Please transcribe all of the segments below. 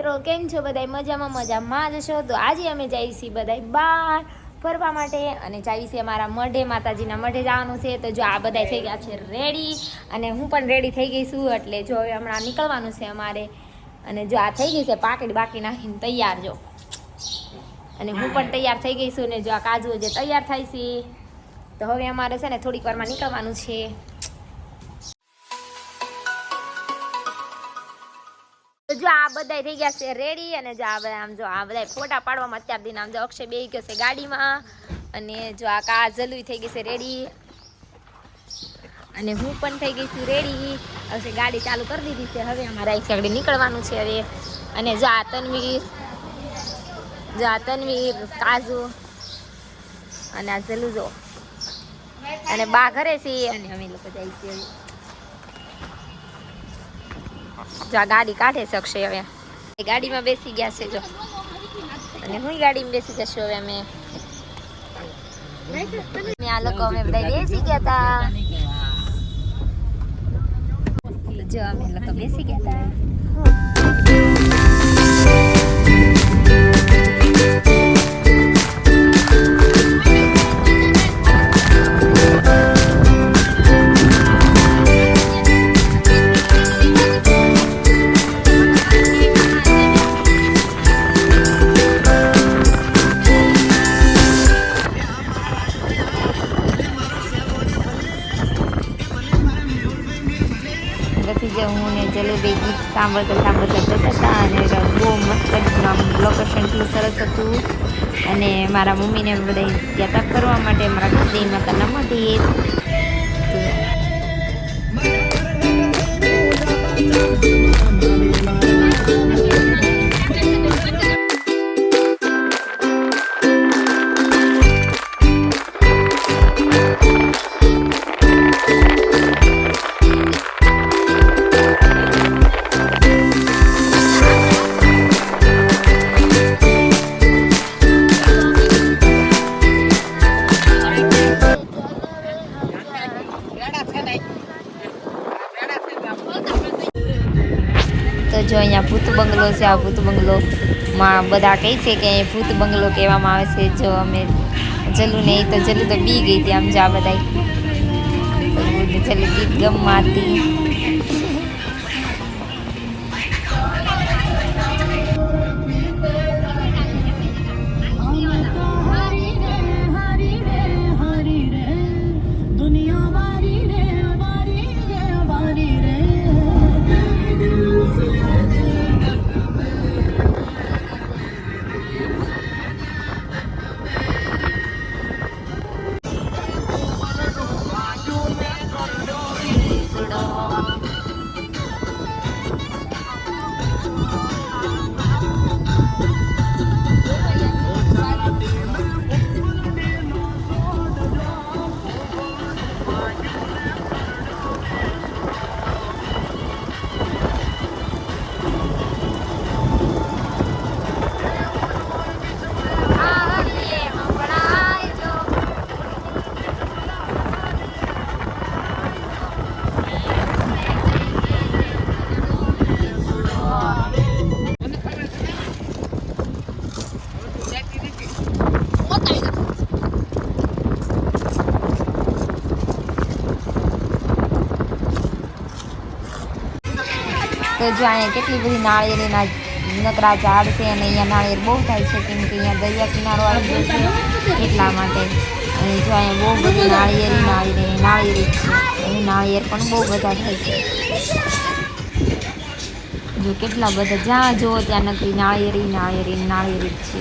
મિત્રો, કેમ છો બધા મજામાં મજામાં જ છો? તો આજે અમે જઈએ છીએ બધા બહાર ફરવા માટે અને જઈએ છીએ અમારા મઢે, માતાજીના મઢે જવાનું છે. તો જો આ બધા થઈ ગયા છે રેડી અને હું પણ રેડી થઈ ગઈ છું, એટલે જો હવે હમણાં નીકળવાનું છે અમારે. અને જો આ થઈ ગઈ છે પાકડી બાકી નાખીને તૈયાર જો. અને હું પણ તૈયાર થઈ ગઈ છું ને જો આ કાજુ જે તૈયાર થાય છે. તો હવે અમારે છે ને થોડીક વારમાં નીકળવાનું છે. જો આ બધા થઈ ગયા છે રેડી અને જો આ આમ જો આ બધા ફોટા પાડવામાં અત્યાર દિન આમ જો અક્ષય બે ગયો છે ગાડીમાં અને જો આ કાજલુ થઈ ગઈ છે રેડી અને હું પણ થઈ ગઈ છું રેડી હવે ગાડી ચાલુ કરી દીધી છે. હવે અમારે અહીંથી આગળ નીકળવાનું છે હવે. અને જો આ તનવીર જો આ તનવીર કાજુ અને આ જલુ જો અને બા ઘરે છે. અને અમે લોકો જાય છીએ જો આ ગાડી કાઢે અક્ષય હવે. એ ગાડીમાં બેસી ગયા છે જો. અને હું ગાડીમાં બેસી જશું હવે અમે. આ લોકો અમે બધા બેસી ગયા હતા જો અમે લોકો બેસી ગયા હતા સાંભળતા સાંભળતા જતા હતા અને બહુ મસ્ત લોકેશન એટલું સરસ હતું. અને મારા મમ્મીને બધા ગયા ફરવા માટે મારા કુદી માતાના Thank તો બંગલો છે, આ ભૂત બંગલોમાં બધા કહે છે કે અહીં ભૂત બંગલો કહેવામાં આવે છે, જો અમે જલ્લું નહીં તો જલ્લું તો બી ગઈ હતી, આમ જો આ બધા જલુ ગીત ગમમાં હતી જો અહીંયા કેટલી બધી નાળિયેરીના નકરા ઝાડ છે અને અહીંયા નાળિયેર બહુ થાય છે કેમ કે અહીંયા દરિયા કિનારો આવી ગયો છે એટલા માટે. અને જો અહીંયા બહુ બધી નાળિયેરી નાળિયેરી નાળિયેરી. છે નાળિયેર પણ બહુ બધા થાય છે. જો કેટલા બધા જ્યાં જુઓ ત્યાં નકરી નાળિયેરી નાળિયેરી નાળિયેરી છે.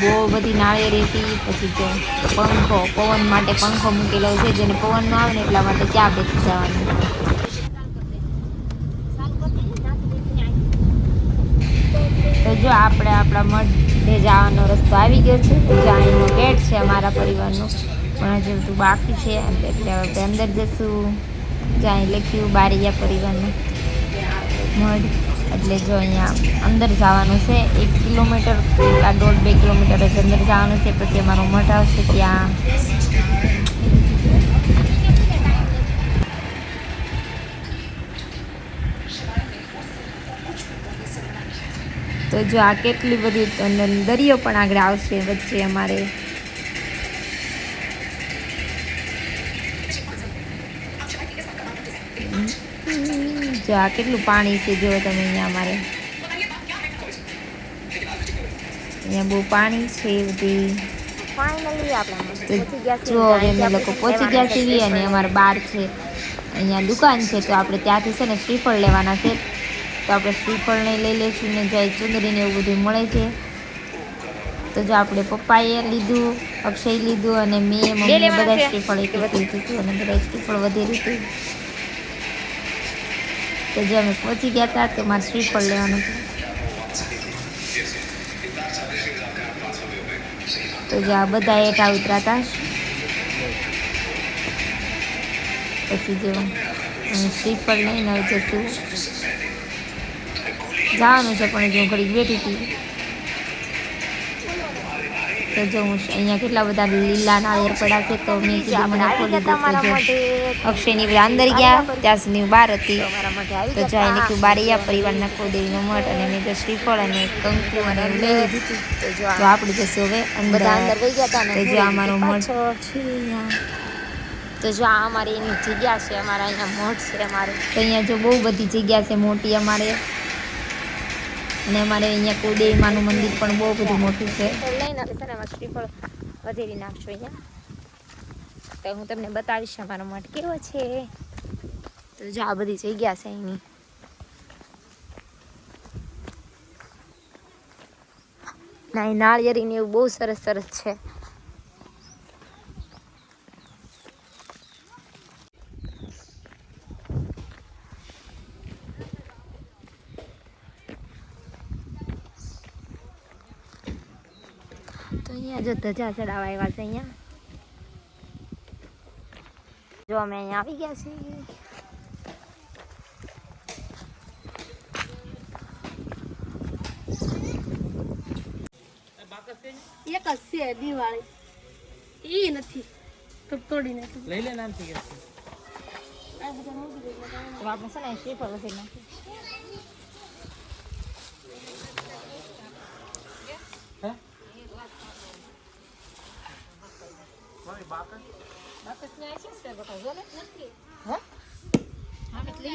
બહુ બધી નાળિયેરી હતી, પછી જો પંખો, પવન માટે પંખો મૂકેલો છે, જેને પવન ન આવે ને એટલા માટે ત્યાં બેસી જવાનું. જો આપણે આપણા મઢે જવાનો રસ્તો આવી ગયો છે, તો જો અહીંનો ગેટ છે અમારા પરિવારનો, પણ હજુ બધું બાકી છે, એટલે આપણે અંદર જશું. જાણી લખ્યું બારીયા પરિવારનું મઢ, એટલે જો અહીંયા અંદર જવાનું છે, એક કિલોમીટર આ દોઢ બે કિલોમીટર જ અંદર જવાનું છે, પછી અમારો મઠ આવશે ત્યાં. તો જો આ કેટલી બધી દરિયો પણ આગળ આવશે વચ્ચે અમારે. જો આ કેટલું પાણી છે જો તમે અહીંયા અમારે. અહીંયા બહુ પાણી છે બધી. જો હવે અમે લોકો પહોંચી ગયા છીએ અને અમારે બાર છે. અહીંયા દુકાન છે તો આપણે ત્યાંથી છે ને શ્રીફળ લેવાના છે. તો આપણે શ્રીફળને લઈ લઈશું ને જાય ચુંદરીને એવું બધું મળે છે. તો જો આપણે પપ્પાએ લીધું અક્ષય લીધું અને મેં મમ્મી બધા શ્રીફળ એક એક લીધું હતું અને બધા શ્રીફળ વધેલું હતું તો જે અમે પહોંચી ગયા હતા તો મારે શ્રીફળ લેવાનું હતું. તો જે આ બધા હેઠા ઉતરાતા પછી જો શ્રીફળ લઈને હવે જશું. જવાનું છે પણ જો ઘડી બેઠી હતી. તો જો હું અહીંયા કેટલા બધા લીલા નાળિયેર પડ્યા છે તો મેં કીધું મને ખોલી દો અક્ષયની બધા અંદર ગયા. ત્યાં સુધી બહાર હતી. તો જો નીકળ્યું બાર ગયા પરિવારના મઠ અને મેં તો શ્રીફળ અને કંકુ અને લઈ લીધું તો આપણે જશું હવે અંદર. તો જો અમારો મઠ છે તો જો આ અમારી એની જગ્યા છે અમારા અહીંયા મઠ છે અમારે. તો અહીંયા જો બહુ બધી જગ્યા છે મોટી અમારે. અને અમારે અહીંયા કુદેવ માનું મંદિર પણ બહુ બધું મોટું છે. લઈને વધેરી નાખશો અહીંયા. તો હું તમને બતાવીશ અમારો મઠ કેવો છે. તો જો આ બધી જગ્યા છે એની ના ને એવું બહુ સરસ સરસ છે. જો ધજા ચડાવવા આવ્યા છે અહીંયા. જો અમે અહીંયા આવી ગયા છીએ. એક જ છે દિવાળી. એ નથી. તો તોડી નાખી. લઈ લે નામ થઈ આ બધા મૂકી દે. એટલે તો આપણે છે ને વધી નાખીએ બાકસ ને છે છે બકા જો ને હે હા એટલે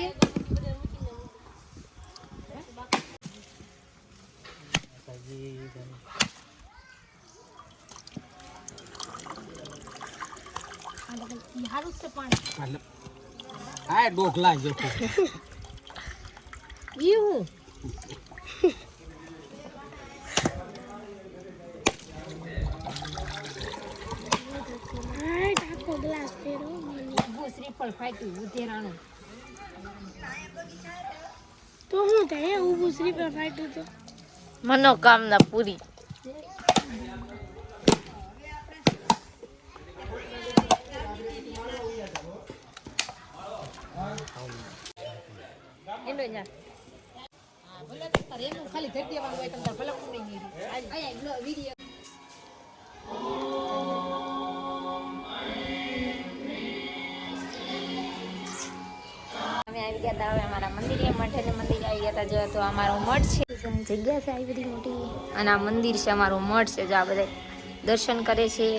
હા ડોકલા જો ઈ હા શ્રીફળ ફાટ્યું ઉધેરાનું તો હું થાય ઊભું શ્રી પર ફાટ્યું તો મનોકામના પૂરી. અમે આવી ગયા હતા હવે અમારા મંદિરે મઠે મંદિર મંદિરે આવી ગયા હતા જો તો અમારો મઠ છે. જગ્યા છે આવી બધી મોટી. અને આ મંદિર છે અમારું મઠ છે. જો આ બધા દર્શન કરે છે.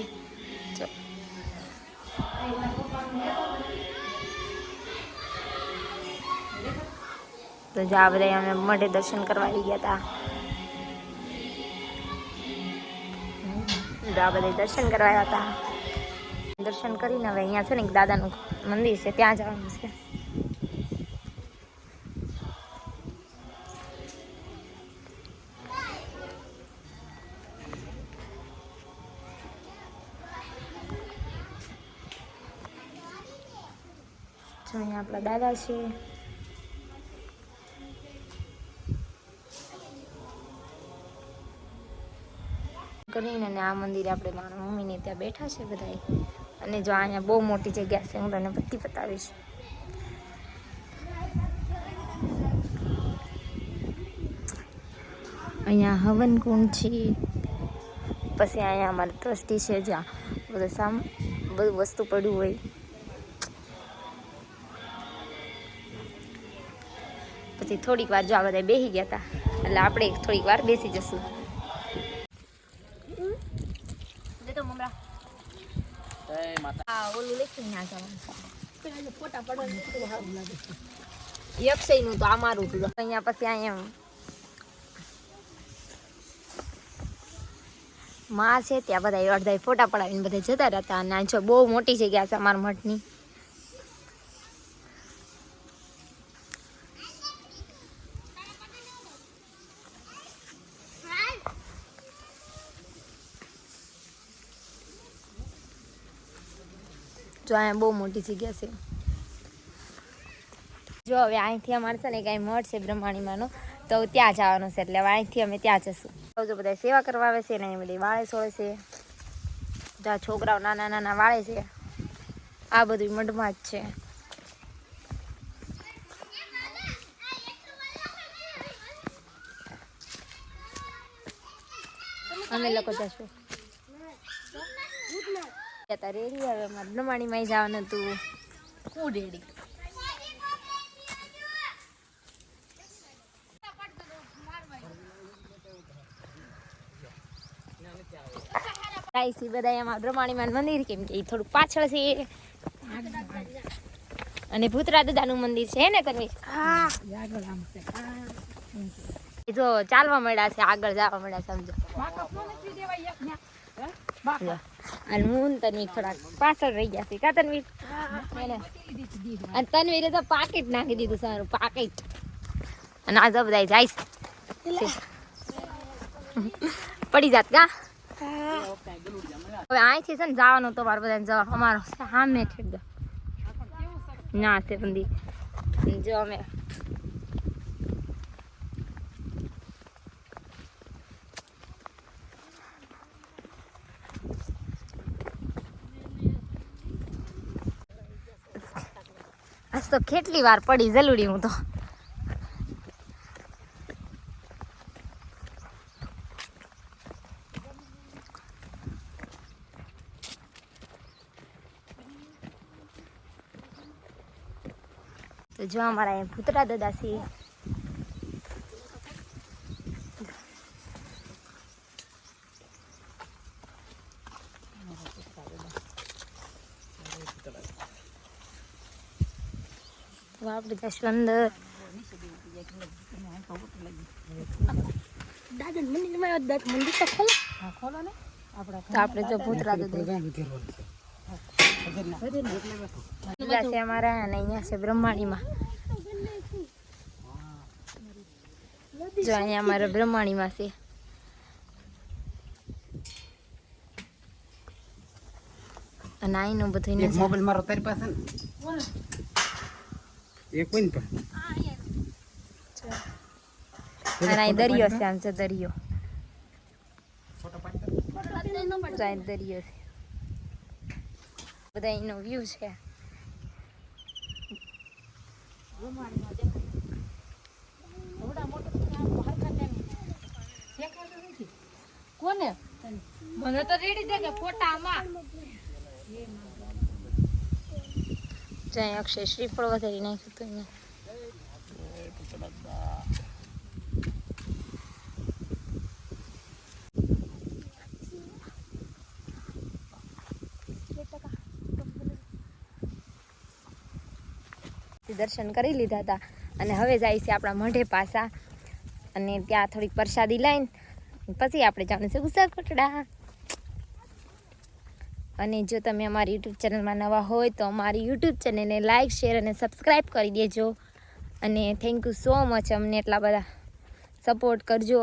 તો જો આ બધા અમે મઠે દર્શન કરવા આવી ગયા હતા તો આ બધા દર્શન કરવા આવ્યા હતા દર્શન કરીને હવે અહીંયા છે ને એક દાદાનું મંદિર છે ત્યાં જવાનું છે. જો અહીંયા આપણા દાદા છે. કરીને અને આ મંદિરે આપણે મારા મમ્મીને ત્યાં બેઠા છે બધાય. અને જો અહીંયા બહુ મોટી જગ્યા છે, હું તને બધી બતાવીશ. અહીંયા હવન કુંડ છે. પછી અહીંયા અમારે ટ્રસ્ટી છે, જ્યાં બધું સામ, બધું વસ્તુ પડ્યું હોય. પછી થોડીક વાર જો આ બધા બેસી ગયા હતા એટલે આપણે થોડીક વાર બેસી જશું. લખી ના તો અમારું મારું હતું અહીંયા પછી અહીંયા માં છે, ત્યાં બધા અડધા ફોટા પડાવીને બધા જતા રહેતા. અને જો બહુ મોટી જગ્યા છે અમારા મઠની. જો અહીંયા બહુ મોટી જગ્યા છે. જો હવે અહીંથી અમારે છે ને કાંઈ મઠ છે બ્રહ્માણીમાંનો, તો ત્યાં જવાનું છે એટલે હવે અહીંથી અમે ત્યાં જશું. જો બધા સેવા કરવા આવે છે ને અહીં બધી વાળે સોળે છે. જ્યાં છોકરાઓ નાના નાના વાળે છે. આ બધું મઢમાં જ છે. અમે લોકો જશું. હતા રેડી. હવે અમારે બ્રહ્માણીમાં જવાનું હતું. હું રેડી. ગાઈસી બધા એમાં બ્રહ્માણીમાં મંદિર કેમ કે ઈ થોડુંક પાછળ છે. અને ભૂતરા દાદાનું મંદિર છે ને તમે? જો ચાલવા મળ્યા છે આગળ જવા મળ્યા સમજો. અને હું તનવીર થોડાક પાછળ રહી ગયા છે કા તન્વીર. અને તન્વીરે તો પાકીટ નાખી દીધું સારું પાકીટ અને આ બધા જાય પડી જાત કા? હવે અહીંથી છે ને જવાનું તો મારે બધાને જવા અમારો સામે છે ના છે બંદી જો અમે તો કેટલી વાર પડી જલુડી હું તો. તો જો અમારા અહીંયા ભૂતરા દાદા છે આપણે જશું અંદર દાદા મંદિરમાં મંદિર તો ખોલો. હા, ખોલો ને. આપણા આપણે જો ભૂતરા દાદા લીલા છે અમારા અને અહીંયા છે બ્રહ્માણીમાં. જો અહીંયા અમારા બ્રહ્માણીમાં છે. અને અહીંનું બધું મોબાઈલ મારો તારી પાસે એક કોઈ પણ. અને દરિયો છે આમ છે દરિયો. છે. બધા એનો વ્યૂ છે. કોને? મને તો રેડી દે કે ફોટામાં. જો અહીં અક્ષય શ્રીફળ વધારી નાખ્યું હતું અહીંયા. દર્શન કરી લીધા હતા. અને હવે જાય છે આપણા મઢે પાસા અને ત્યાં થોડીક પ્રસાદી લઈને, પછી આપણે જવાનું છે ગુસા કોટડા. અને જો તમે અમારી યુટ્યુબ ચેનલમાં નવા હોય તો અમારી યુટ્યુબ ચેનલને લાઇક શેર અને સબસ્ક્રાઈબ કરી દેજો. અને થેન્ક યુ સો મચ અમને એટલા બધા સપોર્ટ કરજો.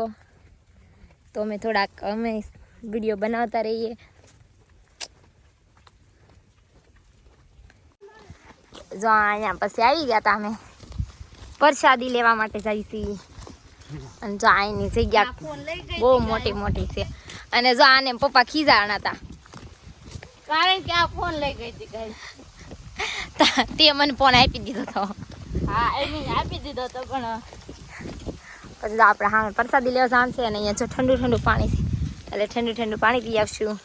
તો અમે થોડાક અમે વીડિયો બનાવતા રહીએ. જો અહીંયા પછી આવી ગયા હતા અમે. પ્રસાદી લેવા માટે જઈ છીએ. અને જો અહીંની જગ્યા બહુ મોટી મોટી છે. અને જો આને પપ્પા ખીજાણા હતા કારણ કે આ ફોન લઈ ગઈ હતી કઈ તે મને ફોન આપી દીધો હતો હા એને આપી દીધો તો પણ પછી આપણે સામે પ્રસાદી લેવા જાણ છે અને અહીંયા જો ઠંડુ ઠંડુ પાણી છે. એટલે ઠંડુ ઠંડુ પાણી પી આવશું.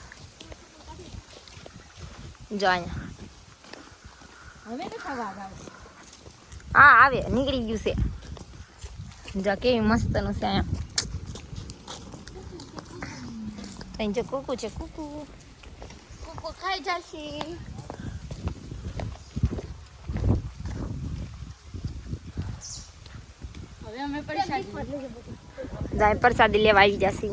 જો અહીંયા. હા આવે નીકળી ગયું છે. જો કેવી મસ્તનું છે અહીંયા. અહીં જો કુકુ છે કુકુ. કુકુ ખાઈ જશે હવે અમે પૈસા જાય પ્રસાદી લેવા આવી જશે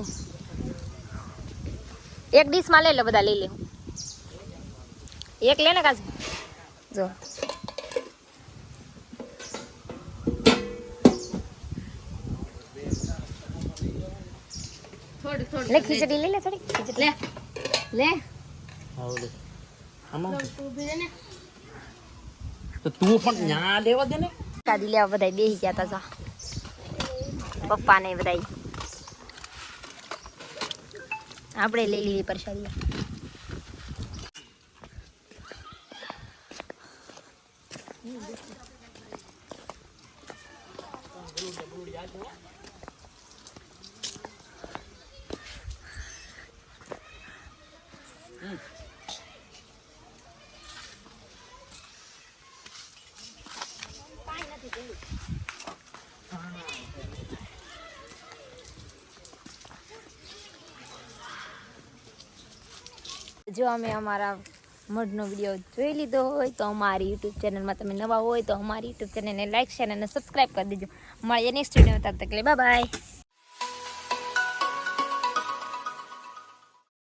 એક ડીશમાં લઈ લે બધા લઈ લે એક લે ને કાજુ જો થોડું થોડું લે ખીચડી લઈ લે થોડી ખીચડી લે લે હવે આમાં તું તો તું પણ ન્યા લેવા દે ને. પ્રસાદી લેવા બધા બેસી ગયા તા જા. પપ્પા ને બધા આપણે લઈ લીધી પ્રસાદી. જો અમે અમારા મઢનો વીડિયો જોઈ લીધો હોય તો અમારી યુટ્યુબ ચેનલમાં તમે નવા હોય તો અમારી યુટ્યુબ ચેનલને લાઈક શેર અને સબસ્ક્રાઈબ કરી દેજો. મળીએ નેક્સ્ટ વીડિયો તક લે બાય બાય